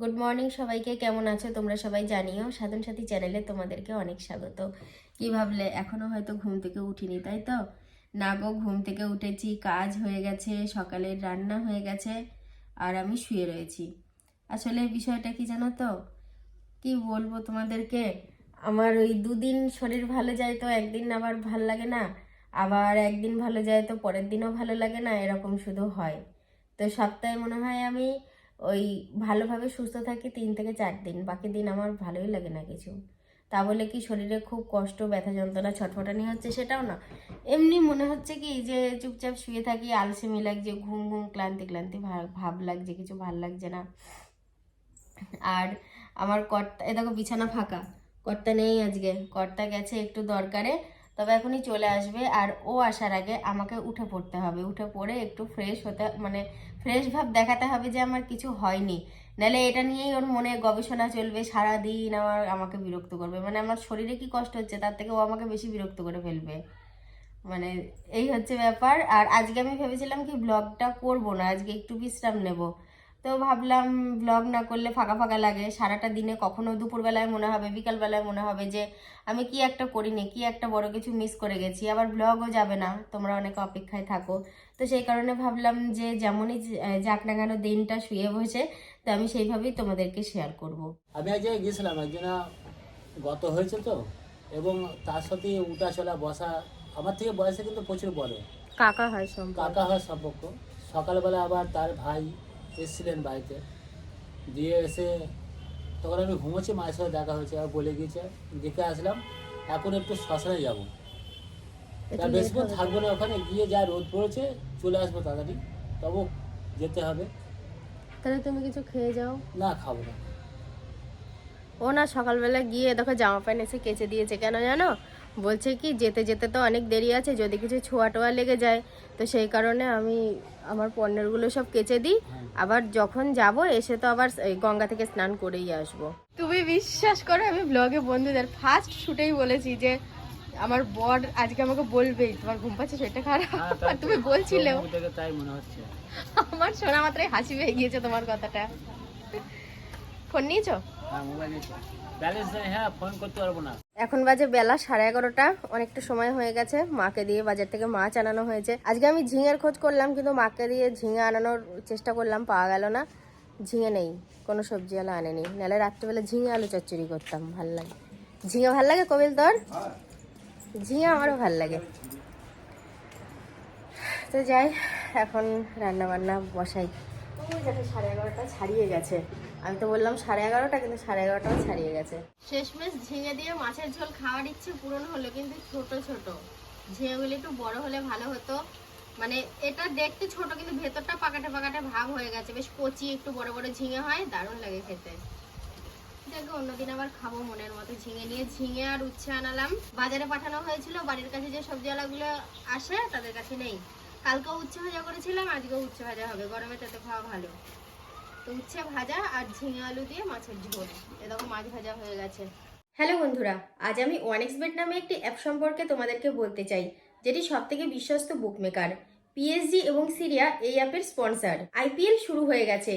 Good morning সবাইকে, কেমন আছো তোমরা সবাই জানিও? সাধন সাথী চ্যানেলে তোমাদেরকে অনেক স্বাগত। কি ভাবলে, এখনও হয়তো ঘুম থেকে উঠিনি, তাই তো? না গো, ঘুম থেকে উঠেছি, কাজ হয়ে গেছে, সকালের রান্না হয়ে গেছে, আর আমি শুয়ে রয়েছি। আসলে বিষয়টা কি জানো তো? কি বলব তোমাদেরকে? আমার ওই দুদিন শরীর ভালো যায় তো, একদিন আবার ভালো লাগে না, আবার একদিন ভালো যায় তো, পরের দিনও ভালো লাগে না, এরকম শুধু হয়। তো সপ্তাহে মনে হয় আমি ওই ভালোভাবে সুস্থ থাকি তিন থেকে চার দিন, বাকি দিন আমার ভালোই লাগে না কিছু। তা বলে কি শরীরে খুব কষ্ট, ব্যথা যন্ত্রণা ছটফটানি হচ্ছে সেটাও না। এমনি মনে হচ্ছে কি যে চুপচাপ শুয়ে থাকি আলসেমি লাগছে, ঘুম ঘুম ক্লান্তি ক্লান্তি ভাব লাগছে, কিছু ভালো লাগছে না। আর আমার কর্তা, এ দেখো বিছানা ফাঁকা, কর্তা নেই আজকে, কর্তা গেছে একটু দরকারে তবে এখনই চলে আসবে আর ও আসার আগে আমাকে উঠে পড়তে হবে। উঠে পড়ে একটু ফ্রেশ হতে মানে ফ্রেশ ভাব দেখাতে হবে যে আমার কিছু হয়নি। নাহলে এটা নিয়েই ওর মনে গবেষণা চলবে সারা দিন আমার, আমাকে বিরক্ত করবে। মানে আমার শরীরে কি কষ্ট হচ্ছে, তার থেকে ও আমাকে বেশি বিরক্ত করে ফেলবে। মানে এই হচ্ছে ব্যাপার। আর আজকে আমি ভেবেছিলাম কি ব্লগটা করব না, আজকে একটু বিশ্রাম নেব। তো ভাবলাম ব্লগ না করলে ফাঁকা ফাঁকা লাগে। সারাটা দিনে কখনো দুপুরবেলায় মনে হবে বিকালবেলায় মনে হবে যে আমি কি একটা করিনি কি একটা বড় কিছু মিস করে গেছি। আবার ব্লগও যাবে না তোমরা অনেক অপেক্ষায় থাকো। তো সেই কারণে ভাবলাম যে যেমনই যে- যাক না কেন দিনটা শুয়ে বসে তো আমি সেইভাবেই তোমাদেরকে শেয়ার করব। আমি এক জায়গায় গেছিলাম একজনা গত হয়েছে তো এবং তার সাথে উঠা চলা বসা আমার থেকে বয়সে কিন্তু প্রচুর বড় কাকা হয় সম্পর্ক কাকা হয় সম্পর্ক সকালবেলা আবার তার ভাই এসেছিলেন বাড়িতে। দিয়ে এসে তখন আমি ঘুমোচ্ছি মায়ের সাথে দেখা হয়েছে আর বলে গিয়েছে দেখে আসলাম এখন একটু শ্মশানে যাব। তা বেশিক্ষণ থাকব না ওখানে গিয়ে যা রোদ পড়েছে চলে আসব তাড়াতাড়ি। তবু যেতে হবে। তাহলে তুমি কিছু খেয়ে যাও। না খাব না। ও না সকালবেলা গিয়ে দেখো জামা প্যান্ট এসে কেচে দিয়েছে কেন জানো? বলছে কি যেতে যেতে তো অনেক দেরি আছে যদি কিছু ছোঁয়া টোয়া লেগে যায় তো সেই কারণে আমি আমার পণ্যগুলো সব কেচে দিই। আবার যখন যাব এসে তো আবার গঙ্গা থেকে স্নান করেই আসব। তুমি বিশ্বাস করো আমি ব্লগে বন্ধুদের ফার্স্ট শুটেই বলেছি যে আমার বর আজকে আমাকে বলবেই তোমার ঘুম পাচ্ছে সেটা খারাপ? হ্যাঁ, আর তুমি বলছিলে তাই মনে হচ্ছে। আমার শোনা মাত্রই হাসি পেয়ে গিয়েছে তোমার কথাটা। ফোন নিয়েছো? হ্যাঁ মোবাইল ব্যালেন্স নেই হ্যাঁ ফোন করতে পারব না। এখন বাজে বেলা, সাড়ে এগারোটা। অনেকটা সময় হয়ে গেছে। মাকে দিয়ে বাজার থেকে মাছ আনানো হয়েছে। আজকে আমি ঝিঙের খোঁজ করলাম, কিন্তু মাকে দিয়ে ঝিঙে আনানোর চেষ্টা করলাম, পাওয়া গেল না। ঝিঙে নেই, কোনো সবজি আলো আনেনি। নাহলে রাত্রেবেলা ঝিঙে আলু চচ্চড়ি করতাম, ভালো লাগে। ঝিঙে ভালো লাগে কবিল তোর? ঝিঙে আমারও ভালো লাগে। তো যাই, এখন রান্না বান্না বসাই সাড়ে এগারোটা, ছাড়িয়ে গেছে। আমি তো বললাম সাড়ে এগারোটা, কিন্তু সাড়ে এগারোটাও ছাড়িয়ে গেছে। শেষমেশ ঝিঙে দিয়ে মাছের ঝোল খাওয়ার ইচ্ছে পূরণ হলো, কিন্তু ছোট ছোট। ঝিঙেগুলি একটু বড় হলে ভালো হতো। মানে এটা দেখতে ছোট, কিন্তু ভেতরটা পাকাটে পাকাটে ভাব হয়ে গেছে। বেশ কচি, একটু বড় বড় ঝিঙে হয়, দারুণ লাগে খেতে। দেখো, অন্যদিন আবার খাব মনের মতো ঝিঙে নিয়ে। ঝিঙে আর উচ্ছে আনালাম। বাজারে পাঠানো হয়েছিল, বাড়ির কাছে যে সবজিওয়ালাগুলো আসে, তাদের কাছে নেই। কালকেও উচ্ছে ভাজা করেছিলাম, আজকেও উচ্ছে ভাজা হবে। গরমে তেতে খাওয়া ভালো। তো উচ্ছে ভাজা আর ঝিঙে আলু দিয়ে মাছের ঝোল। এরকম মাছ ভাজা হয়ে গেছে। হ্যালো বন্ধুরা, আজ আমি ওয়ান এক্সবেট নামে একটি অ্যাপ সম্পর্কে তোমাদেরকে বলতে চাই, যেটি সব থেকে বিশ্বস্ত বুকমেকার পিএসজি এবং সিরিয়া এই অ্যাপের স্পন্সার আইপিএল শুরু হয়ে গেছে।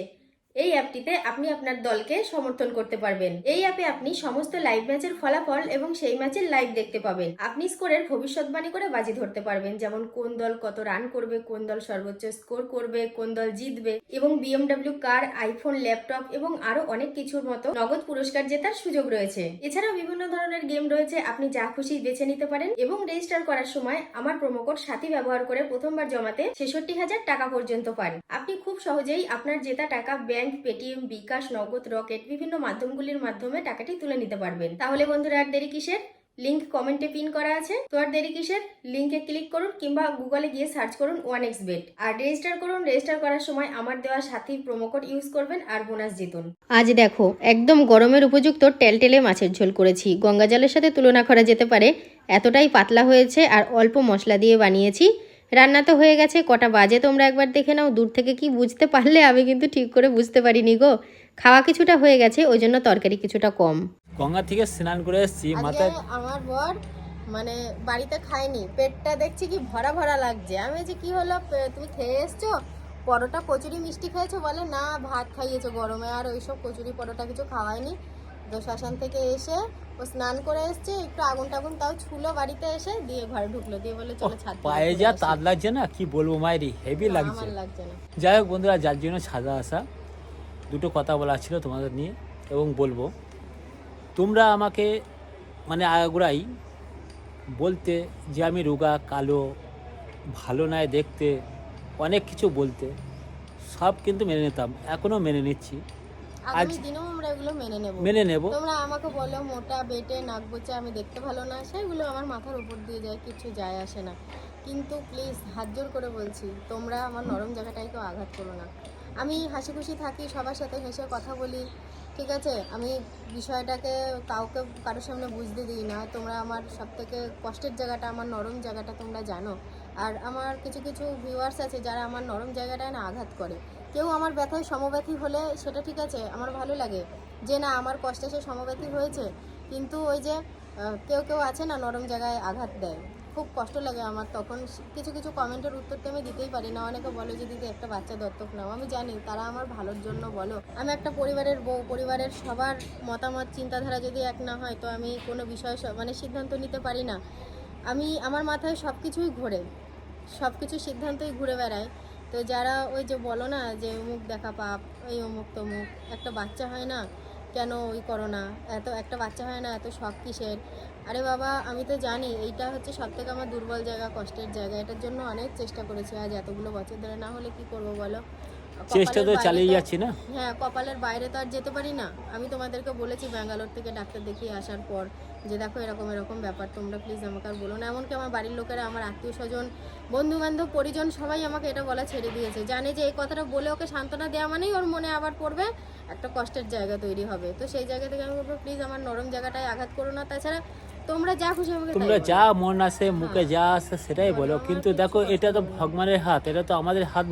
এই অ্যাপটিতে আপনি আপনার দলকে সমর্থন করতে পারবেন। এই অ্যাপে আপনি সমস্ত লাইভ ম্যাচের ফলাফল এবং সেই ম্যাচের লাইভ দেখতে পাবেন। আপনি স্কোরের ভবিষ্যৎবাণী করে বাজি ধরতে পারবেন, যেমন কোন দল কত রান করবে, কোন দল সর্বোচ্চ স্কোর করবে, কোন দল জিতবে এবং বিএমডব্লিউ কার আইফোন ল্যাপটপ এবং আরও অনেক কিছুর মতো নগদ পুরস্কার জেতার সুযোগ রয়েছে। এছাড়াও বিভিন্ন ধরনের গেম রয়েছে, আপনি যা খুশি বেছে নিতে পারেন এবং রেজিস্টার করার সময় আমার প্রোমোকোড সাথী ব্যবহার করে প্রথমবার জমাতে ছেষট্টি হাজার টাকা পর্যন্ত পান। আপনি খুব সহজেই আপনার জেতা টাকা ব্যাংক, পেটিএম, বিকাশ, নগদ, রকেট বিভিন্ন মাধ্যমগুলির মাধ্যমে টাকাটি তুলে নিতে পারবেন। তাহলে বন্ধুরা আর দেরি কিসের? লিঙ্ক কমেন্টে পিন করা আছে। তো আর দেরি কিসের? লিঙ্কে ক্লিক করুন কিংবা গুগলে গিয়ে সার্চ করুন ওয়ান এক্স বেট আর রেজিস্টার করুন, রেজিস্টার করার সময় আমার দেওয়া সাথী প্রোমোকোড ইউজ করবেন আর বোনাস জিতুন। আজ দেখো, একদম গরমের উপযুক্ত টেলটেলে মাছের ঝোল করেছি। গঙ্গা জলের সাথে তুলনা করা যেতে পারে। এতটাই পাতলা হয়েছে আর অল্প মশলা দিয়ে বানিয়েছি। রান্না তো হয়ে গেছে কটা বাজে তোমরা একবার দেখে নাও দূর থেকে কি বুঝতে পারলে আমি কিন্তু ঠিক করে বুঝতে পারিনি গো। খাওয়া কিছুটা হয়ে গেছে ওই জন্য তরকারি কিছুটা কম। গঙ্গা থেকে স্নান করে এসেছি মাথায় আমার বর মানে বাড়িতে খায়নি পেটটা দেখছি কি ভরা ভরা লাগছে। আমি যে কি হলো? তুমি খেয়ে এসছো? পরোটা কচুরি মিষ্টি খেয়েছো? বলে না ভাত খাইয়েছো গরমে আর ওইসব কচুরি পরোটা কিছু খাওয়ায়নি তো শ্মশান থেকে এসে ও স্নান করে এসছে একটু আগুন টাগুন তাও ছুলো বাড়িতে এসে দিয়ে ঘরে ঢুকলো দিয়ে বলে চলো ছাদ পায়ে যা আসি। লাগছে না কি বলব মায়েরি হেভি লাগছে। লাগছে না। যাই হোক বন্ধুরা যার জন্য সাজা আসা দুটো কথা বলা ছিল তোমাদের নিয়ে এবং বলব তোমরা আমাকে মানে আগাগোড়াই বলতে যে আমি রোগা কালো ভালো নয় দেখতে অনেক কিছু বলতে সব কিন্তু মেনে নিতাম এখনও মেনে নিচ্ছি। আগামী দিনেও আমরা এগুলো মেনে নেব। মেনে নেব। তোমরা আমাকে বলো মোটা বেটে নাক বোচা আমি দেখতে ভালো না সেগুলো আমার মাথার উপর দিয়ে যায় কিছু যায় আসে না। কিন্তু প্লিজ হাত জোর করে বলছি তোমরা আমার নরম জায়গাটায় কেউ আঘাত করো না। আমি হাসি খুশি থাকি সবার সাথে হেসে কথা বলি ঠিক আছে? আমি বিষয়টাকে কাউকে কারোর সামনে বুঝতে দিই না। তোমরা আমার সব থেকে কষ্টের জায়গাটা আমার নরম জায়গাটা তোমরা জানো। আর আমার কিছু কিছু ভিউয়ার্স আছে যারা আমার নরম জায়গাটায় না আঘাত করে। কেউ আমার ব্যথায় সমব্যথী হলে সেটা ঠিক আছে, আমার ভালো লাগে। যে না, আমার কষ্টে সে সমব্যথী হয়েছে। কিন্তু ওই যে কেউ কেউ আছে না, নরম জায়গায় আঘাত দেয়। খুব কষ্ট লাগে আমার তখন। কিছু কিছু কমেন্টের উত্তর তো আমি দিতেই পারি না। অনেকে বলো যে, দিদি, একটা বাচ্চা দত্তক নাও। আমি জানি, তারা আমার ভালোর জন্য বলো। আমি একটা পরিবারের বউ, পরিবারের সবার মতামত, চিন্তাধারা যদি এক না হয়, তো আমি কোনো বিষয় মানে সিদ্ধান্ত নিতে পারি না। আমি, আমার মাথায় সব কিছুই ঘোরে। সব কিছু সিদ্ধান্তই ঘুরে বেড়ায়। তো যারা ওই যে বলো না যে অমুক দেখা পাপ ওই অমুক তমুক, একটা বাচ্চা হয় না? কেন ওই করো না এত, একটা বাচ্চা হয় না, এত শখ কিসের? আরে বাবা, আমি তো জানি এইটা হচ্ছে সব থেকে আমার দুর্বল জায়গা, কষ্টের জায়গা। এটার জন্য অনেক চেষ্টা করেছি আজ এতগুলো বছর ধরে, না হলে কি করব বলো? চেষ্টা তো চালিয়ে যাচ্ছি না। হ্যাঁ কপালের বাইরে তো আর যেতে পারি না। আমি তোমাদেরকে বলেছি ব্যাঙ্গালোর থেকে ডাক্তার দেখিয়ে আসার পর যে দেখো এরকম এরকম ব্যাপার তোমরা প্লিজ আমাকে আর বলো না। এমনকি আমার বাড়ির লোকেরা আমার আত্মীয় স্বজন বন্ধু বান্ধব পরিজন সবাই আমাকে এটা বলা ছেড়ে দিয়েছে। জানে যে এই কথাটা বলে ওকে সান্ত্বনা দেওয়া মানেই ওর মনে আবার পড়বে একটা কষ্টের জায়গা তৈরি হবে। তো সেই জায়গা থেকে আমি বলব প্লিজ আমার নরম জায়গাটায় আঘাত করো না। তাছাড়া তোমরা যা খুশি আমাকে তোমরা যা মন আসে মুখে যা আসে সেটাই বলো। কিন্তু দেখো এটা তো ভগবানের হাত এটা তো আমাদের হাত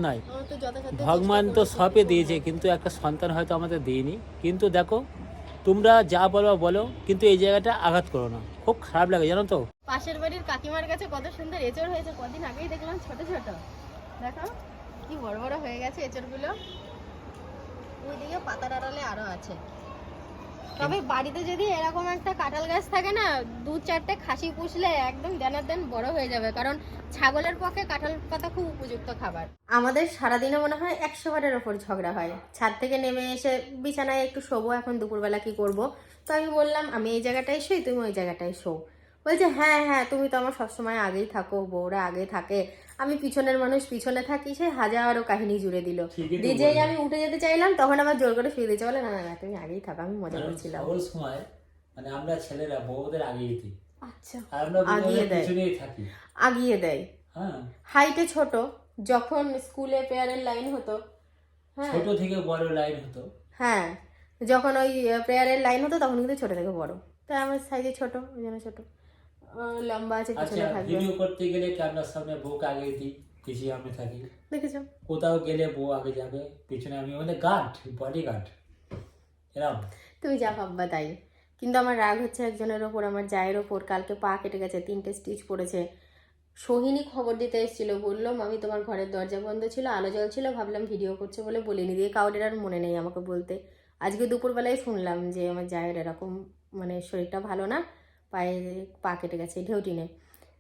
যথাসাধ্য ভগবান তো সবই দিয়েছে কিন্তু একটা সন্তান হয়তো আমাদের দিইনি কিন্তু দেখো তোমরা যা বলো বলো কিন্তু এই জায়গাটা আঘাত করো না। খুব খারাপ লাগে জানো তো? পাশের বাড়ির কাকিমার কাছে কত সুন্দর এচড় হয়েছে কদিন আগেই দেখলাম ছোট ছোট। দেখো কি বড় বড় হয়ে গেছে এচড়গুলো। ওইদিকে পাতার আড়ালে আরও আছে। তবে বাড়িতে যদি এরকম একটা কাঁঠাল গাছ থাকে না, দু চারটে খাসি পুষলে একদম দেনার দেন বড় হয়ে যাবে। কারণ ছাগলের পক্ষে কাঁঠাল পাতা খুব উপযুক্ত খাবার। আমাদের সারাদিনে মনে হয় একশো বারের ওপর ঝগড়া হয়। ছাদ থেকে নেমে এসে বিছানায় একটু শোবো, এখন দুপুরবেলা কি করব? তো আমি বললাম, আমি এই জায়গাটায় শুই, তুমি ওই জায়গাটায় শো বলছে হ্যাঁ হ্যাঁ তুমি তো আমার সবসময় আগেই থাকো বউরা আগে থাকে। আমি পিছনের মানুষ পিছনে থাকি সে হাজারো কাহিনী জুড়ে দিল। দিয়ে যেই আমি উঠে যেতে চাইলাম তখন আবার জোর করে শুয়ে দিয়েছে বলে না না না তুমি আগেই থাকো আমি মজা করছিলাম। সকল সময় মানে আমরা ছেলেরা বউদের আগিয়ে দিই। আচ্ছা আগিয়ে দেয়। আগিয়ে দেয়। হ্যাঁ। হাইটে ছোট যখন স্কুলে পেয়ারের লাইন হতো হ্যাঁ। ছোট থেকে বড় লাইন হতো। হ্যাঁ যখন ওই প্রেয়ারের লাইন হতো তখন কিন্তু ছোট থেকে বড়। তাই আমার সাইজে ছোট ওই জন্য ছোট। লম্বা আছে আচ্ছা থাকবে। ভিডিও করতে গেলে ক্যামেরার সামনে বউকে আগে দিই পিছিয়ে আমি থাকি। দেখেছ? কোথাও গেলে বউ আগে যাবে পিছনে আমি মানে গার্ড বডি গার্ড এরকম তুমি যা ভাববা তাই। কিন্তু আমার রাগ হচ্ছে একজনের ওপর আমার জায়ের ওপর। কালকে পা কেটে গেছে তিনটে স্টিচ পড়েছে। সোহিনী খবর দিতে এসেছিল বললাম আমি তোমার ঘরের দরজা বন্ধ ছিল আলো জল ছিল ভাবলাম ভিডিও করছে বলে বলিনি দিয়ে কাউরের আর মনে নেই আমাকে বলতে। আজকে দুপুরবেলায় শুনলাম যে আমার জায়ের এরকম মানে শরীরটা ভালো না পায়ে পা কেটে গেছে ঢেউটিনে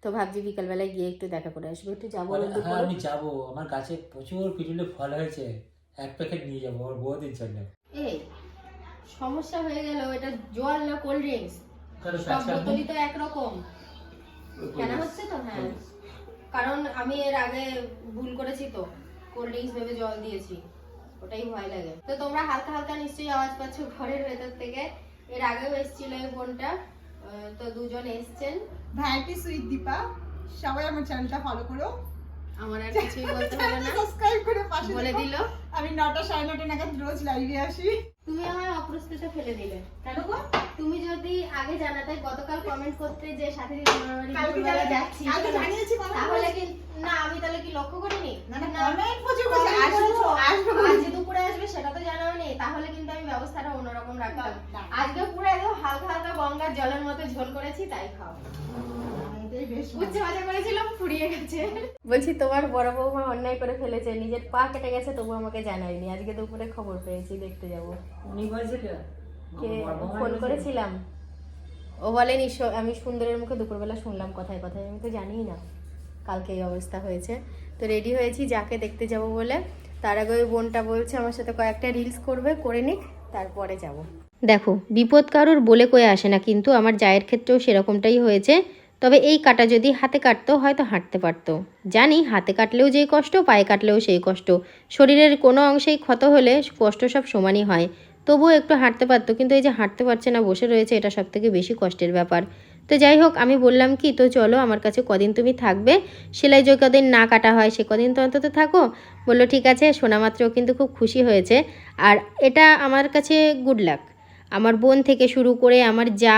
তো ভাবছি বিকালবেলায় গিয়ে একটু দেখা করে আসব। একটু যাব। হ্যাঁ আমি যাব। আমার গাছে প্রচুর পিটুলে ফল হয়েছে। এক প্যাকেট নিয়ে যাব। আমার বউদিন জন্য এই সমস্যা হয়ে গেল। এটা জল না কোল্ড ড্রিঙ্কস কারও সব বোতলই তো একরকম। কেনা হচ্ছে তো? হ্যাঁ। কারণ আমি এর আগে ভুল করেছি তো। কোল্ড ড্রিঙ্কস ভেবে জল দিয়েছি। ওটাই ভয় লাগে। তো তোমরা হালকা হালকা নিশ্চয়ই আওয়াজ পাচ্ছ ঘরের ভেতর থেকে। এর আগেও এসেছিল এই বোনটা তো দুজন এসছেন। ভ্যারাইটি সুইট দীপা সবাই আমার চ্যানেলটা ফলো করো। আমার আর কিছুই বলতে হবে না। সাবস্ক্রাইব করে পাশে বলে। দিল। আমি নটা সাড়ে নটা নাগাদ রোজ লাইভে আসি। তুমি আমায় অপ্রস্তুতে ফেলে দিলে। কেন গো? তুমি যদি আগে জানাতে গতকাল কমেন্ট করতে যে সাথে দিদি তোমার বাড়ি কালকে জানা- যাচ্ছি কালকে জানিয়েছি তাহলে কি না আমি তাহলে কি লক্ষ্য করিনি? না না কমেন্ট প্রচুর comment করছে আসব। আজ দুপুরে আসবে সেটা তো জানাও নেই তাহলে কিন্তু আমি ব্যবস্থাটা অন্যরকম রাখতাম না। আজকে পুরো একদম হালকা হালকা গঙ্গার জলের মতো ঝোল করেছি তাই খাও। বলছি তোমার বড় বৌমা অন্যায় করে ফেলেছে নিজের পা কেটে গেছে তবু আমাকে জানায়নি। আজকে দুপুরে খবর পেয়েছি দেখতে যাব। কে ফোন করেছিলাম? ও বলেনি আমি সুন্দরের মুখে দুপুরবেলা শুনলাম কথায় কথায় আমি তো জানিই না কালকে এই অবস্থা হয়েছে। তো রেডি হয়েছি যাকে দেখতে যাব বলে। তার আগে ওই বোনটা বলছে আমার সাথে কয়েকটা রিলস করবে করে নিক তারপরে যাব। দেখো, বিপদ কারোর বলে কয়ে আসে না, কিন্তু আমার জায়ের ক্ষেত্রেও সেরকমটাই হয়েছে। তবে এই কাটা যদি হাতে কাটতো, হয়তো হাঁটতে পারতো। জানি, হাতে কাটলেও যেই কষ্ট, পায়ে কাটলেও সেই কষ্ট। শরীরের কোনো অংশেই ক্ষত হলে কষ্ট সব সমানই হয়। তবুও একটু হাঁটতে পারতো, কিন্তু এই যে হাঁটতে পারছে না, বসে রয়েছে, এটা সব থেকে বেশি কষ্টের ব্যাপার। তো যাই হোক, আমি বললাম কি, তো চলো, আমার কাছে কদিন তুমি থাকবে। সেলাই যে কদিন না কাটা হয়, সে কদিন তো অন্তত থাকো। বলল, ঠিক আছে। শোনা মাত্রও কিন্তু খুব খুশি হয়েছে। আর এটা আমার কাছে গুড লাক আমার বোন থেকে শুরু করে আমার যা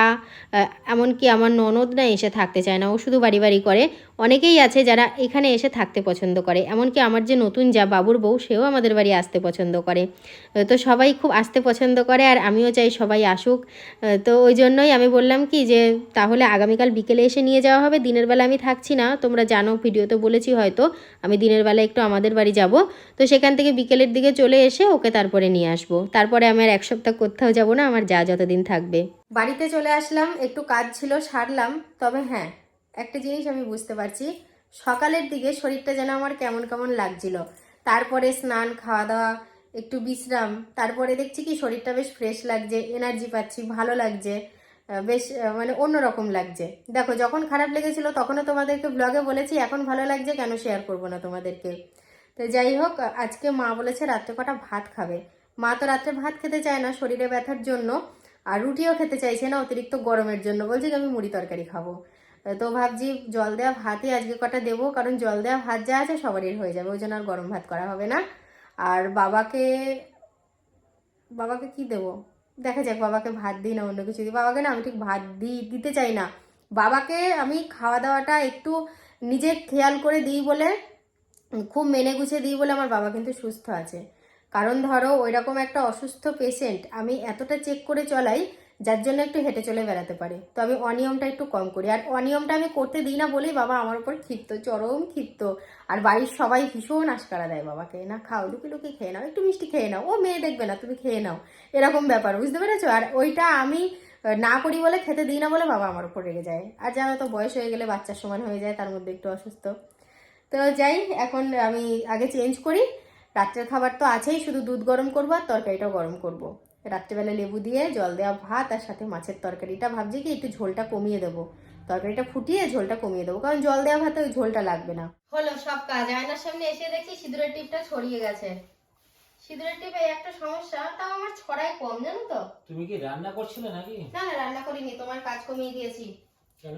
এমনকি আমার ননদ না এসে থাকতে চায় না। ও শুধু বাড়ি বাড়ি করে। অনেকেই আছে যারা এখানে এসে থাকতে পছন্দ করে। এমনকি আমার যে নতুন যা বাবুর বউ, সেও আমাদের বাড়ি আসতে পছন্দ করে। তো সবাই খুব আসতে পছন্দ করে আর আমিও চাই সবাই আসুক। তো ওই জন্যই আমি বললাম কি যে, তাহলে আগামীকাল বিকেলে এসে নিয়ে যাওয়া হবে। দিনের বেলা আমি থাকছি না। তোমরা জানো ভিডিওতে বলেছি হয়তো। আমি দিনের বেলা একটু আমাদের বাড়ি যাব। তো সেখান থেকে বিকেলের দিকে চলে এসে ওকে তারপরে নিয়ে আসব। তারপরে আমি আর এক সপ্তাহ কোথাও যাব না। আমার যা যতদিন থাকবে। বাড়িতে চলে আসলাম, একটু কাজ ছিল, সারলাম, তবে হ্যাঁ একটা জিনিস আমি বুঝতে পারছি। সকালের দিকে শরীরটা যেন আমার কেমন কেমন লাগছিল। তারপরে স্নান খাওয়া দাওয়া একটু বিশ্রাম, তারপরে দেখছি কি শরীরটা বেশ ফ্রেশ লাগছে এনার্জি পাচ্ছি, ভালো লাগছে বেশ মানে অন্যরকম লাগছে। দেখো, যখন খারাপ লেগেছিল তখনও তোমাদেরকে ব্লগে বলেছি, এখন ভালো লাগছে কেন শেয়ার করব না তোমাদেরকে? তো যাই হোক, আজকে মা বলেছে রাত্রে কটা ভাত খাবে। মা তো রাত্রে ভাত খেতে চায় না, শরীরে ব্যথার জন্য। আর রুটিও খেতে চাইছে না, অতিরিক্ত গরমের জন্য। বলছে আমি মুড়ি তরকারি খাব। তো ভাবছি জল দেওয়া ভাতই আজকে কটা দেবো, কারণ জল দেওয়া ভাত যা আছে সবারই হয়ে যাবে। ওই জন্য আর গরম ভাত করা হবে না। আর বাবাকে বাবাকে কি দেবো? দেখা যাক, বাবাকে ভাত দিই না, অন্য কিছু দিই। বাবাকে না, আমি ঠিক ভাত দিই, দিতে চাই না। বাবাকে আমি খাওয়া দাওয়াটা একটু নিজে খেয়াল করে দিই বলে, খুব মেনে গুছিয়ে দিই বলে আমার বাবা কিন্তু সুস্থ আছে। কারণ ধরো ওইরকম একটা অসুস্থ পেশেন্ট আমি এতটা চেক করে চলাই, যার জন্য একটু হেঁটে চলে বেড়াতে পারে। তো আমি অনিয়মটা একটু কম করি। আর অনিয়মটা আমি করতে দিই না বলেই বাবা আমার উপর ক্ষিপ্ত, চরম ক্ষিপ্ত। আর বাড়ির সবাই ভীষণ আশকারা দেয় বাবাকে, না, খাও, লুকি লুকি খেয়ে নাও, একটু মিষ্টি খেয়ে নাও। ও মেয়ে দেখবে না, তুমি খেয়ে নাও। এরকম ব্যাপার, বুঝতে পেরেছ? আর ওইটা আমি না করি বলে খেতে দিই না বলে বাবা আমার উপর রেগে যায়। আর জানো তো, বয়স হয়ে গেলে বাচ্চার সমান হয়ে যায়, তার মধ্যে একটু অসুস্থ। তো যাই, এখন আমি আগে চেঞ্জ করি। রাত্রের খাবার তো আছেই শুধু দুধ গরম করব আর তরকারিটাও গরম করব। রাত্রেবেলা লেবু দিয়ে জল দেওয়া ভাত আর সাথে মাছের তরকারিটা ভাবছি কি একটু ঝোলটা কমিয়ে দেবো। তরকারিটা ফুটিয়ে ঝোলটা কমিয়ে দেবো কারণ জল দেওয়া ভাতে ওই ঝোলটা লাগবে না। হলো সব কাজ আয়নার সামনে এসে দেখি সিঁদুরের টিপটা ছড়িয়ে গেছে। সিঁদুরের টিপে একটা সমস্যা তাও আমার ছড়ায় কম জানো তো? তুমি কি রান্না করছিলে নাকি? না না রান্না করিনি তোমার কাজ কমিয়ে দিয়েছি। কেন?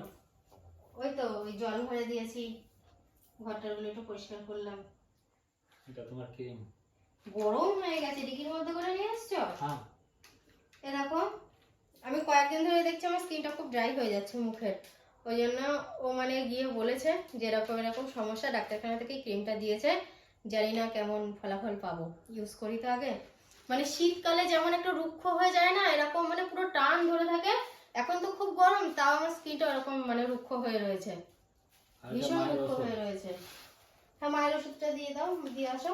ওই তো ওই জল ভরে দিয়েছি ঘরটাগুলো একটু পরিষ্কার করলাম। এটা তোমার ক্রিম গরম হয়ে গেছে ডিকির মধ্যে করে নিয়ে এসছো? হ্যাঁ। এ দেখো আমি কয়েকদিন ধরে দেখছি আমার স্কিনটা খুব ড্রাই হয়ে যাচ্ছে মুখের। ওই জন্য ও মানে গিয়ে বলেছে যে এরকম এরকম সমস্যা ডাক্তারখানা থেকে ক্রিমটা দিয়েছে। জানি না কেমন ফলাফল পাবো। ইউজ করি তো আগে। মানে শীতকালে যেমন একটা রুক্ষ হয়ে যায় না এরকম মানে পুরো টান ধরে থাকে। এখন তো খুব গরম তাও আমার স্কিনটা এরকম মানে রুক্ষ হয়ে রয়েছে। ভীষণ রুক্ষ হয়ে রয়েছে। হ্যাঁ মায়ের ওষুধটা দিয়ে দাও দিয়ে আসো।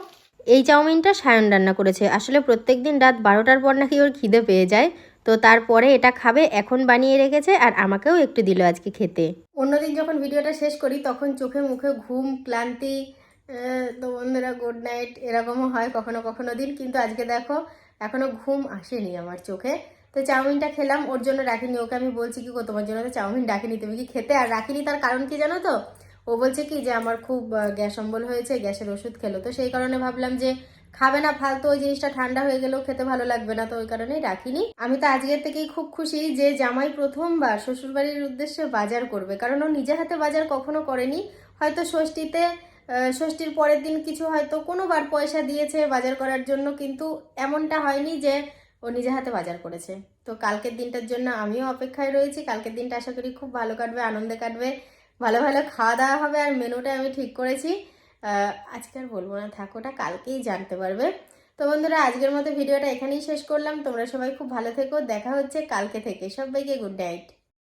এই চাউমিনটা সায়ন রান্না করেছে। আসলে প্রত্যেক দিন রাত বারোটার পর নাকি ওর খিদে পেয়ে যায়। তো তারপরে এটা খাবে এখন বানিয়ে রেখেছে আর আমাকেও একটু দিল আজকে খেতে। অন্যদিন যখন ভিডিওটা শেষ করি তখন চোখে মুখে ঘুম ক্লান্তি তো বন্ধুরা গুড নাইট এরকমও হয় কখনো কখনো দিন। কিন্তু আজকে দেখো এখনও ঘুম আসেনি আমার চোখে। তো চাউমিনটা খেলাম ওর জন্য রাখিনি। ওকে আমি বলছি কি গো তোমার জন্য তো চাউমিন রাখিনি তুমি কি খেতে? আর রাখিনি তার কারণ কি জানো তো? ও বলছে কি যে আমার খুব গ্যাস অম্বল হয়েছে, গ্যাসের ওষুধ খেলো। তো সেই কারণে ভাবলাম যে খাবে না, ফালতু ওই জিনিসটা ঠান্ডা হয়ে গেলেও খেতে ভালো লাগবে না, তো ওই কারণেই রাখিনি। আমি তো আজকের থেকেই খুব খুশি যে জামাই প্রথমবার শ্বশুরবাড়ির উদ্দেশ্যে বাজার করবে, কারণ ও নিজে হাতে বাজার কখনো করেনি। হয়তো ষষ্ঠীতে ষষ্ঠীর পরের দিন কিছু হয়তো কোনোবার পয়সা দিয়েছে বাজার করার জন্য, কিন্তু এমনটা হয়নি যে ও নিজে হাতে বাজার করেছে। তো কালকের দিনটার জন্য আমিও অপেক্ষায় রয়েছি, কালকের দিনটা আশা করি খুব ভালো কাটবে, আনন্দে কাটবে। ভালো ভালো খাওয়া দাওয়া হবে আর মেনুটা আমি ঠিক করেছি। আজকে আর বলব না থাকোটা কালকেই জানতে পারবে। তো বন্ধুরা, আজকের মতো ভিডিওটা এখানেই শেষ করলাম। তোমরা সবাই খুব ভালো থেকো, দেখা হচ্ছে কালকে থেকে। সবাইকে গুড নাইট।